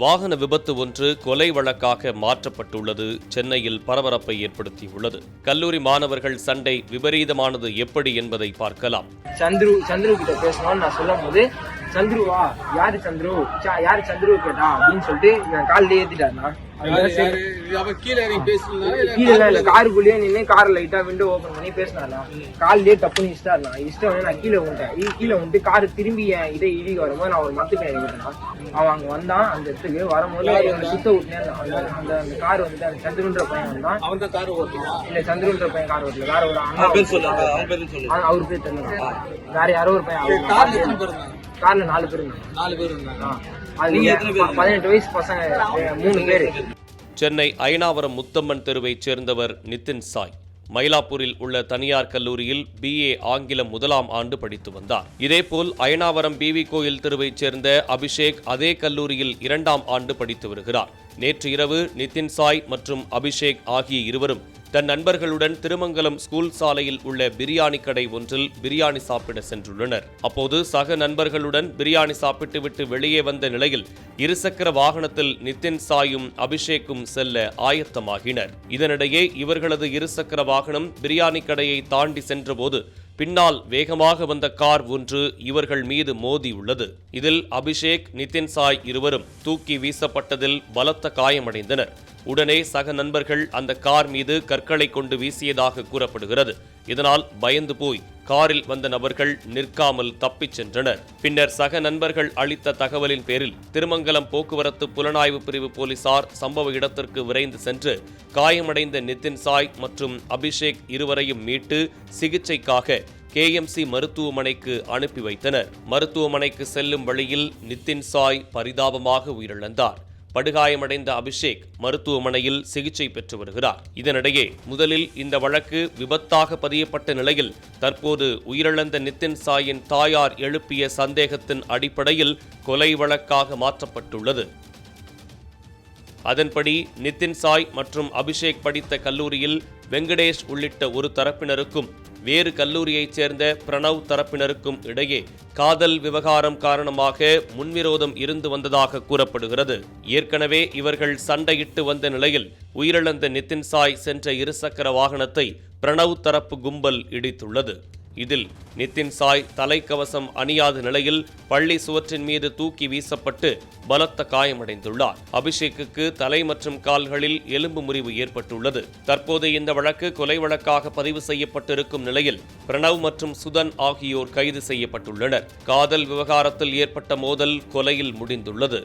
வாகன விபத்து ஒன்று கொலை வழக்காக மாற்றப்பட்டுள்ளது. சென்னையில் பரபரப்பை ஏற்படுத்தியுள்ளது. கல்லூரி மாணவர்கள் சண்டை விபரீதமானது எப்படி என்பதை பார்க்கலாம். சந்துரு சந்துரு கிட்ட பேசணும்னு நான் சொல்லும் போது சந்துருவா யாரு சந்துரு? யாரு சந்துரு கேட்டா? அப்படின்னு சொல்லிட்டு என் காலில் ஏத்திட்டாருண்ணா கீழே இல்ல காருக்குள்ளேயே நின்று கார் லைட்டா விண்டோ ஓபன் பண்ணி பேசினாரா? கால்லயே டப்புன்னு இஷ்டாருண்ணா இஷ்டம் வந்து நான் கீழே விட்டேன் கீழே வந்துட்டு கார் திரும்பி என் இதை இடிக்க வரும்போது நான் ஒரு மரத்துக்கு இறங்கிட்டேன் அவன் அங்க வந்தான் அந்த இடத்துக்கு வரும்போது அவனை சுத்த விட்டேன் அந்த அந்த கார் வந்துட்டு அந்த சந்துருன்ற பையன் வந்தான். அவன் கார் ஓட்டுவான் இல்ல சந்துருன்ற பையன் கார் ஓட்டல. வேற ஒரு அண்ணா அவர் பேர் தெரியல. வேற யாரோ ஒரு பையன் கார்ல நாலு பேர் இருந்தாங்க. நாலு பேர் இருந்தாங்க. பதினெட்டு வயசு பசங்க மூணு பேரு. சென்னை அயனாவரம் முத்தம்மன் தெருவைச் சேர்ந்தவர் நிதின் சாய். மயிலாப்பூரில் உள்ள தனியார் கல்லூரியில் பிஏ ஆங்கிலம் முதலாம் ஆண்டு படித்து வந்தார். இதேபோல் அயனாவரம் பிவி கோயில் தெருவைச் சேர்ந்த அபிஷேக் அதே கல்லூரியில் இரண்டாம் ஆண்டு படித்து வருகிறார். நேற்று இரவு நிதின் சாய் மற்றும் அபிஷேக் ஆகிய இருவரும் தன் நண்பர்களுடன் திருமங்கலம் ஸ்கூல் சாலையில் உள்ள பிரியாணி கடை ஒன்றில் பிரியாணி சாப்பிட சென்றுள்ளனர். அப்போது சக நண்பர்களுடன் பிரியாணி சாப்பிட்டுவிட்டு வெளியே வந்த நிலையில் இருசக்கர வாகனத்தில் நிதின் சாயும் அபிஷேக்கும் செல்ல ஆயத்தமாகினர். இதனிடையே இவர்களது இருசக்கர வாகனம் பிரியாணி கடையை தாண்டி சென்றபோது பின்னால் வேகமாக வந்த கார் ஒன்று இவர்கள் மீது மோதியுள்ளது இதில் அபிஷேக் நிதின் சாய் இருவரும் தூக்கி வீசப்பட்டதில் பலத்த காயமடைந்தனர். உடனே சக நண்பர்கள் அந்த கார் மீது கற்களை கொண்டு வீசியதாக கூறப்படுகிறது. இதனால் பயந்து போய் காரில் வந்த நபர்கள் நிற்காமல் தப்பிச் சென்றனர். பின்னர் சக நண்பர்கள் அளித்த தகவலின் பேரில் திருமங்கலம் போக்குவரத்து புலனாய்வு பிரிவு போலீசார் சம்பவ இடத்திற்கு விரைந்து சென்று காயமடைந்த நிதின் சாய் மற்றும் அபிஷேக் இருவரையும் மீட்டு சிகிச்சைக்காக கேஎம்சி மருத்துவமனைக்கு அனுப்பி வைத்தனர். மருத்துவமனைக்கு செல்லும் வழியில் நிதின் சாய் பரிதாபமாக உயிரிழந்தார். படுகாயமடைந்த அபிஷேக் மருத்துவமனையில் சிகிச்சை பெற்று வருகிறார். இதனிடையே முதலில் இந்த வழக்கு விபத்தாக பதியப்பட்ட நிலையில் தற்போது உயிரிழந்த நிதின் சாயின் தாயார் எழுப்பிய சந்தேகத்தின் அடிப்படையில் கொலை வழக்காக மாற்றப்பட்டுள்ளது. அதன்படி நிதின் சாய் மற்றும் அபிஷேக் படித்த கல்லூரியில் வெங்கடேஷ் உள்ளிட்ட ஒரு தரப்பினருக்கும் வேறு கல்லூரியைச் சேர்ந்த பிரணவ் தரப்பினருக்கும் இடையே காதல் விவகாரம் காரணமாக முன்விரோதம் இருந்து வந்ததாக கூறப்படுகிறது. ஏற்கனவே இவர்கள் சண்டையிட்டு வந்த நிலையில் உயிரிழந்த நிதின் சாய் சென்ற இருசக்கர வாகனத்தை பிரணவ் தரப்பு கும்பல் இடித்துள்ளது. இதில் நிதின் சாய் தலைக்கவசம் அணியாத நிலையில் பள்ளி சுவற்றின் மீது தூக்கி வீசப்பட்டு பலத்த காயமடைந்துள்ளார். அபிஷேக்குக்கு தலை மற்றும் கால்களில் எலும்பு முறிவு ஏற்பட்டுள்ளது. தற்போது இந்த வழக்கு கொலை வழக்காக பதிவு செய்யப்பட்டிருக்கும் நிலையில் பிரணவ் மற்றும் சுதன் ஆகியோர் கைது செய்யப்பட்டுள்ளனர். காதல் விவகாரத்தில் ஏற்பட்ட மோதல் கொலையில் முடிந்துள்ளது.